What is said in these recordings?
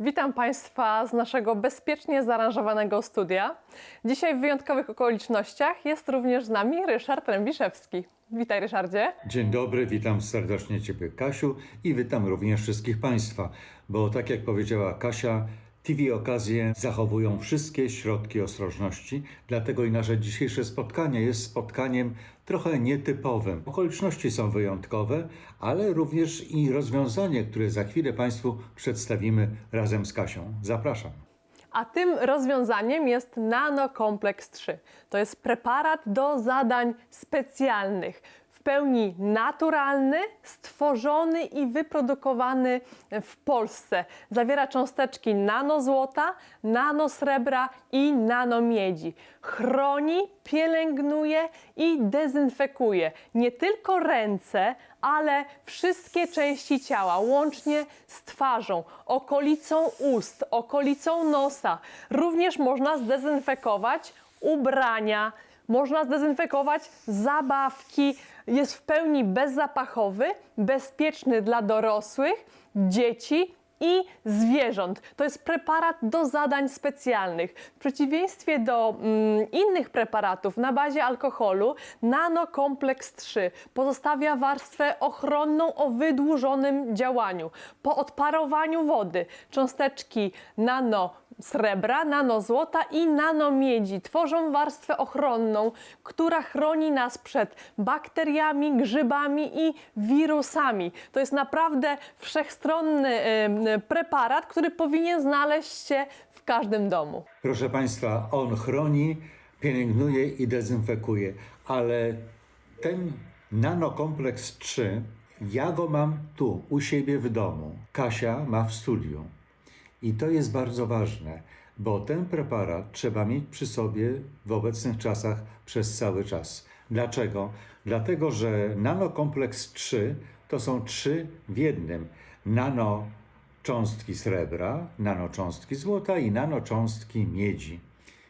Witam Państwa z naszego bezpiecznie zaaranżowanego studia. Dzisiaj w wyjątkowych okolicznościach jest również z nami Ryszard Rębiszewski. Witaj Ryszardzie. Dzień dobry, witam serdecznie Ciebie Kasiu i witam również wszystkich Państwa, bo tak jak powiedziała Kasia, TV Okazje zachowują wszystkie środki ostrożności, dlatego i nasze dzisiejsze spotkanie jest spotkaniem trochę nietypowym. Okoliczności są wyjątkowe, ale również i rozwiązanie, które za chwilę Państwu przedstawimy razem z Kasią. Zapraszam. A tym rozwiązaniem jest Nanokompleks 3. To jest preparat do zadań specjalnych. Pełni naturalny, stworzony i wyprodukowany w Polsce. Zawiera cząsteczki nanozłota, nanosrebra i nanomiedzi. Chroni, pielęgnuje i dezynfekuje nie tylko ręce, ale wszystkie części ciała, łącznie z twarzą, okolicą ust, okolicą nosa. Również można zdezynfekować ubrania, można zdezynfekować zabawki. Jest w pełni bezzapachowy, bezpieczny dla dorosłych, dzieci i zwierząt. To jest preparat do zadań specjalnych. W przeciwieństwie do mm, innych preparatów na bazie alkoholu, Nanokompleks 3 pozostawia warstwę ochronną o wydłużonym działaniu. Po odparowaniu wody cząsteczki nano srebra, nanozłota i nanomiedzi tworzą warstwę ochronną, która chroni nas przed bakteriami, grzybami i wirusami. To jest naprawdę wszechstronny preparat, który powinien znaleźć się w każdym domu. Proszę Państwa, on chroni, pielęgnuje i dezynfekuje, ale ten nanokompleks 3, ja go mam tu, u siebie w domu. Kasia ma w studiu. I to jest bardzo ważne, bo ten preparat trzeba mieć przy sobie w obecnych czasach przez cały czas. Dlaczego? Dlatego, że nanokompleks 3 to są trzy w jednym. Nano cząstki srebra, nanocząstki złota i nanocząstki miedzi.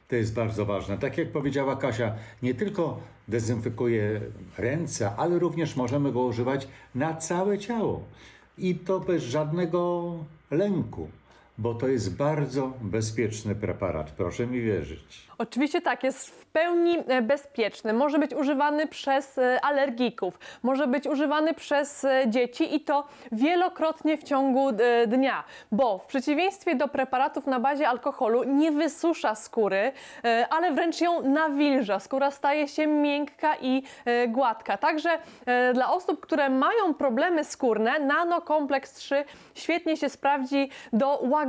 To jest bardzo ważne. Tak jak powiedziała Kasia, nie tylko dezynfekuje ręce, ale również możemy go używać na całe ciało. I to bez żadnego lęku, bo to jest bardzo bezpieczny preparat, proszę mi wierzyć. Oczywiście tak, jest w pełni e, bezpieczny. Może być używany przez e, alergików, może być używany przez e, dzieci i to wielokrotnie w ciągu dnia, bo w przeciwieństwie do preparatów na bazie alkoholu nie wysusza skóry, ale wręcz ją nawilża. Skóra staje się miękka i gładka. Także dla osób, które mają problemy skórne, Nanokompleks 3 świetnie się sprawdzi do łagodzenia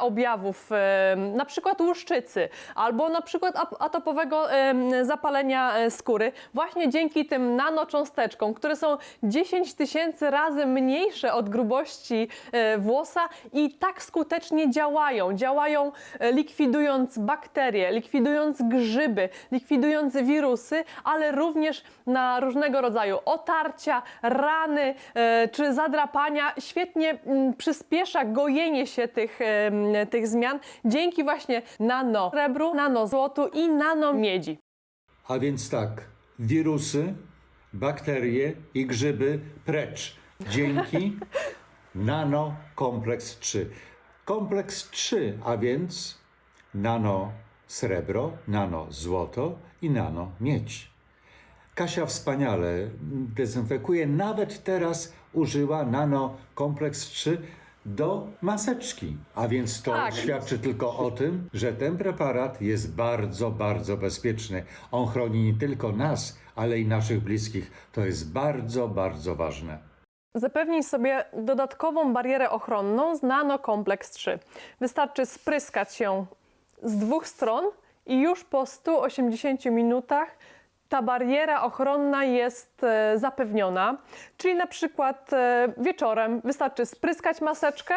objawów, e, na przykład łuszczycy albo na przykład atopowego zapalenia e, skóry, właśnie dzięki tym nanocząsteczkom, które są 10 tysięcy razy mniejsze od grubości e, włosa i tak skutecznie działają. Działają e, likwidując bakterie, likwidując grzyby, likwidując wirusy, ale również na różnego rodzaju otarcia, rany czy zadrapania. Świetnie mm, przyspiesza gojenie się tych, em, tych zmian dzięki właśnie nano srebru, nano złotu i nano miedzi. A więc tak, wirusy, bakterie i grzyby precz. Dzięki nanokompleks 3. Kompleks 3, a więc nano srebro, nano złoto i nano miedź. Kasia wspaniale dezynfekuje. Nawet teraz użyła nano kompleks 3 do maseczki. A więc to Tak. świadczy tylko o tym, że ten preparat jest bardzo, bardzo bezpieczny. On chroni nie tylko nas, ale i naszych bliskich. To jest bardzo, bardzo ważne. Zapewnij sobie dodatkową barierę ochronną z Nanokompleks 3. Wystarczy spryskać ją z dwóch stron i już po 180 minutach ta bariera ochronna jest e, zapewniona. Czyli na przykład e, wieczorem wystarczy spryskać maseczkę,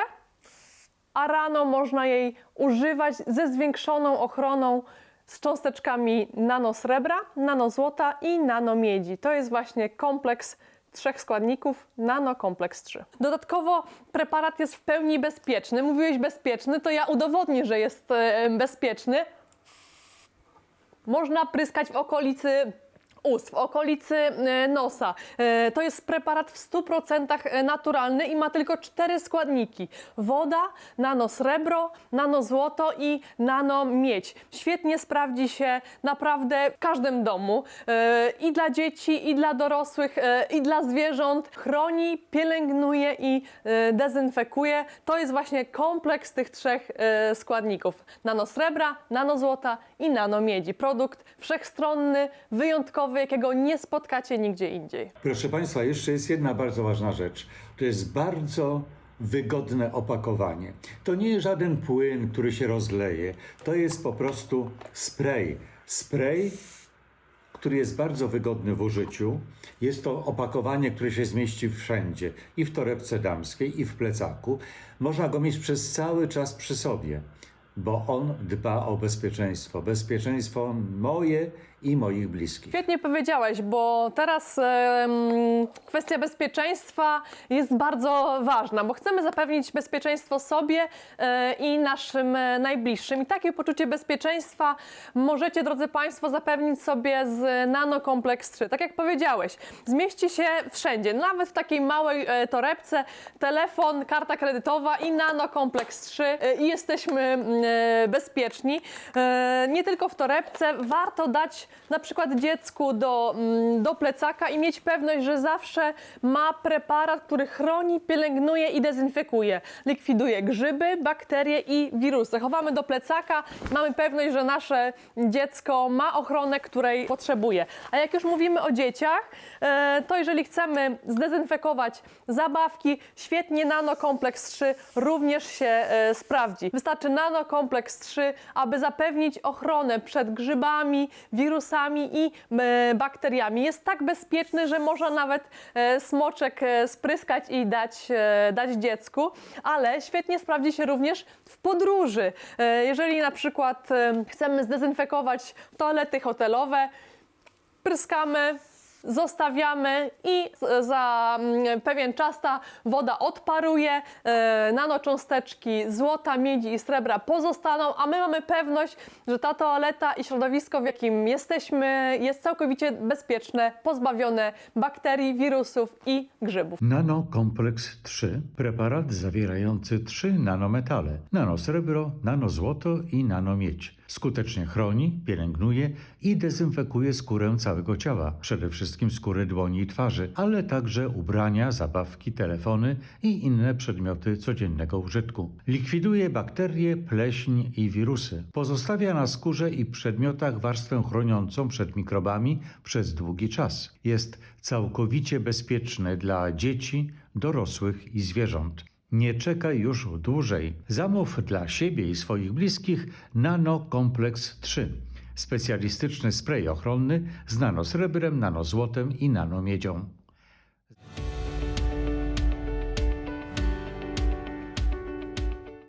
a rano można jej używać ze zwiększoną ochroną z cząsteczkami nanosrebra, nanozłota i nanomiedzi. To jest właśnie kompleks trzech składników nanokompleks 3. Dodatkowo preparat jest w pełni bezpieczny. Mówiłeś bezpieczny, to ja udowodnię, że jest e, bezpieczny. Można pryskać w okolicy ust, w okolicy e, nosa. E, To jest preparat w 100% naturalny i ma tylko cztery składniki. Woda, nanosrebro, nanozłoto i nanomiedź. Świetnie sprawdzi się naprawdę w każdym domu. E, I dla dzieci, i dla dorosłych, e, i dla zwierząt. Chroni, pielęgnuje i e, dezynfekuje. To jest właśnie kompleks tych trzech e, składników. Nanosrebra, nanozłota i nanomiedzi. Produkt wszechstronny, wyjątkowy, jakiego nie spotkacie nigdzie indziej. Proszę Państwa, jeszcze jest jedna bardzo ważna rzecz. To jest bardzo wygodne opakowanie. To nie jest żaden płyn, który się rozleje. To jest po prostu spray. Spray, który jest bardzo wygodny w użyciu. Jest to opakowanie, które się zmieści wszędzie. I w torebce damskiej, i w plecaku. Można go mieć przez cały czas przy sobie, bo on dba o bezpieczeństwo. Bezpieczeństwo moje i moich bliskich. Świetnie powiedziałeś, bo teraz kwestia bezpieczeństwa jest bardzo ważna, bo chcemy zapewnić bezpieczeństwo sobie e, i naszym e, najbliższym. I takie poczucie bezpieczeństwa możecie, drodzy Państwo, zapewnić sobie z Nano Complex 3. Tak jak powiedziałeś, zmieści się wszędzie, nawet w takiej małej e, torebce, telefon, karta kredytowa i Nano Complex 3 e, i jesteśmy mm, bezpieczni. Nie tylko w torebce, warto dać na przykład dziecku do, mm, do plecaka i mieć pewność, że zawsze ma preparat, który chroni, pielęgnuje i dezynfekuje. Likwiduje grzyby, bakterie i wirusy. Chowamy do plecaka, mamy pewność, że nasze dziecko ma ochronę, której potrzebuje. A jak już mówimy o dzieciach, e, to jeżeli chcemy zdezynfekować zabawki, świetnie Nano Complex 3 również się e, sprawdzi. Wystarczy Nano Complex 3, aby zapewnić ochronę przed grzybami, wirusami i e, bakteriami. Jest tak bezpieczny, że można nawet e, smoczek e, spryskać i dać, dać dziecku, ale świetnie sprawdzi się również w podróży. Jeżeli na przykład chcemy zdezynfekować toalety hotelowe, pryskamy, zostawiamy i za mm, pewien czas ta woda odparuje, e, nanocząsteczki złota, miedzi i srebra pozostaną, a my mamy pewność, że ta toaleta i środowisko, w jakim jesteśmy, jest całkowicie bezpieczne, pozbawione bakterii, wirusów i grzybów. Nanokompleks 3, preparat zawierający trzy nanometale: nanosrebro, nanozłoto i nanomiedź. Skutecznie chroni, pielęgnuje i dezynfekuje skórę całego ciała, przede wszystkim skórę dłoni i twarzy, ale także ubrania, zabawki, telefony i inne przedmioty codziennego użytku. Likwiduje bakterie, pleśń i wirusy. Pozostawia na skórze i przedmiotach warstwę chroniącą przed mikrobami przez długi czas. Jest całkowicie bezpieczny dla dzieci, dorosłych i zwierząt. Nie czekaj już dłużej. Zamów dla siebie i swoich bliskich Nano Complex 3. Specjalistyczny spray ochronny z nanosrebrem, nanozłotem i nanomiedzią.